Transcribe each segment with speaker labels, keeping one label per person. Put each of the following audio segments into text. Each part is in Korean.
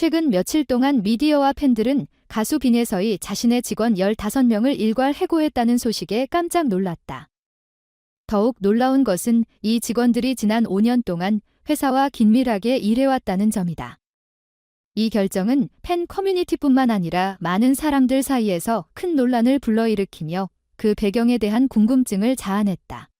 Speaker 1: 최근 며칠 동안 미디어와 팬들은 가수 빈에서이 자신의 직원 15명을 일괄 해고했다는 소식에 깜짝 놀랐다. 더욱 놀라운 것은 이 직원들이 지난 5년 동안 회사와 긴밀하게 일해왔다는 점이다. 이 결정은 팬 커뮤니티뿐만 아니라 많은 사람들 사이에서 큰 논란을 불러일으키며 그 배경에 대한 궁금증을 자아냈다.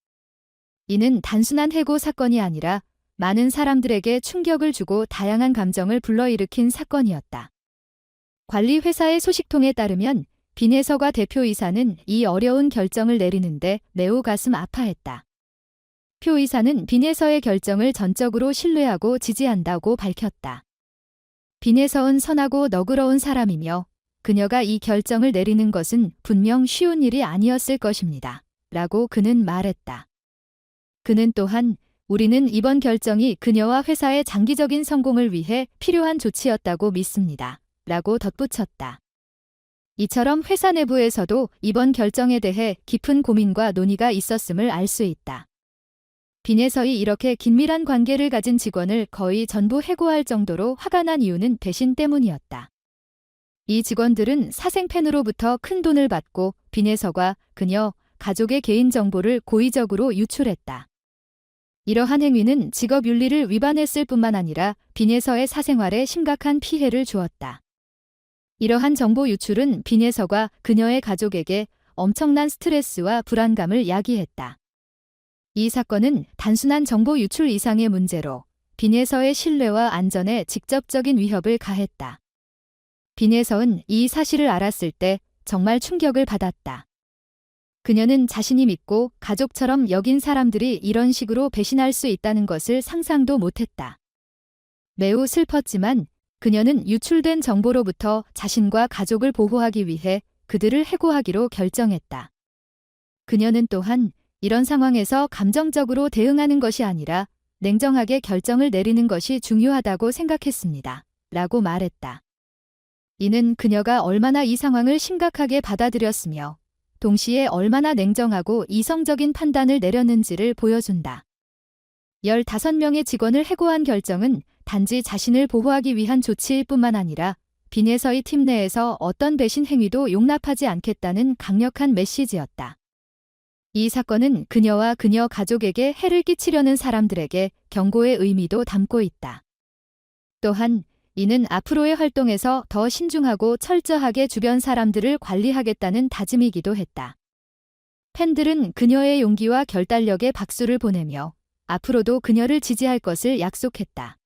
Speaker 1: 이는 단순한 해고 사건이 아니라 많은 사람들에게 충격을 주고 다양한 감정을 불러일으킨 사건이었다. 관리 회사의 소식통에 따르면 빈혜서가 대표이사는 이 어려운 결정을 내리는데 매우 가슴 아파했다. 표이사는 빈혜서의 결정을 전적으로 신뢰하고 지지한다고 밝혔다. 빈혜서은 선하고 너그러운 사람이며 그녀가 이 결정을 내리는 것은 분명 쉬운 일이 아니었을 것입니다. 라고 그는 말했다. 그는 또한 우리는 이번 결정이 그녀와 회사의 장기적인 성공을 위해 필요한 조치였다고 믿습니다. 라고 덧붙였다. 이처럼 회사 내부에서도 이번 결정에 대해 깊은 고민과 논의가 있었음을 알 수 있다. 빈에서이 이렇게 긴밀한 관계를 가진 직원을 거의 전부 해고할 정도로 화가 난 이유는 배신 때문이었다. 이 직원들은 사생팬으로부터 큰 돈을 받고 빈에서가 그녀, 가족의 개인정보를 고의적으로 유출했다. 이러한 행위는 직업 윤리를 위반했을 뿐만 아니라 빈에서의 사생활에 심각한 피해를 주었다. 이러한 정보 유출은 빈에서가 그녀의 가족에게 엄청난 스트레스와 불안감을 야기했다. 이 사건은 단순한 정보 유출 이상의 문제로 빈에서의 신뢰와 안전에 직접적인 위협을 가했다. 빈에서는 이 사실을 알았을 때 정말 충격을 받았다. 그녀는 자신이 믿고 가족처럼 여긴 사람들이 이런 식으로 배신할 수 있다는 것을 상상도 못했다. 매우 슬펐지만 그녀는 유출된 정보로부터 자신과 가족을 보호하기 위해 그들을 해고하기로 결정했다. 그녀는 또한 이런 상황에서 감정적으로 대응하는 것이 아니라 냉정하게 결정을 내리는 것이 중요하다고 생각했습니다. 라고 말했다. 이는 그녀가 얼마나 이 상황을 심각하게 받아들였으며 동시에 얼마나 냉정하고 이성적인 판단을 내렸는지를 보여준다. 15명의 직원을 해고한 결정은 단지 자신을 보호하기 위한 조치일 뿐만 아니라 빈에서의 팀 내에서 어떤 배신 행위도 용납하지 않겠다는 강력한 메시지였다. 이 사건은 그녀와 그녀 가족에게 해를 끼치려는 사람들에게 경고의 의미도 담고 있다. 또한 이는 앞으로의 활동에서 더 신중하고 철저하게 주변 사람들을 관리하겠다는 다짐이기도 했다. 팬들은 그녀의 용기와 결단력에 박수를 보내며 앞으로도 그녀를 지지할 것을 약속했다.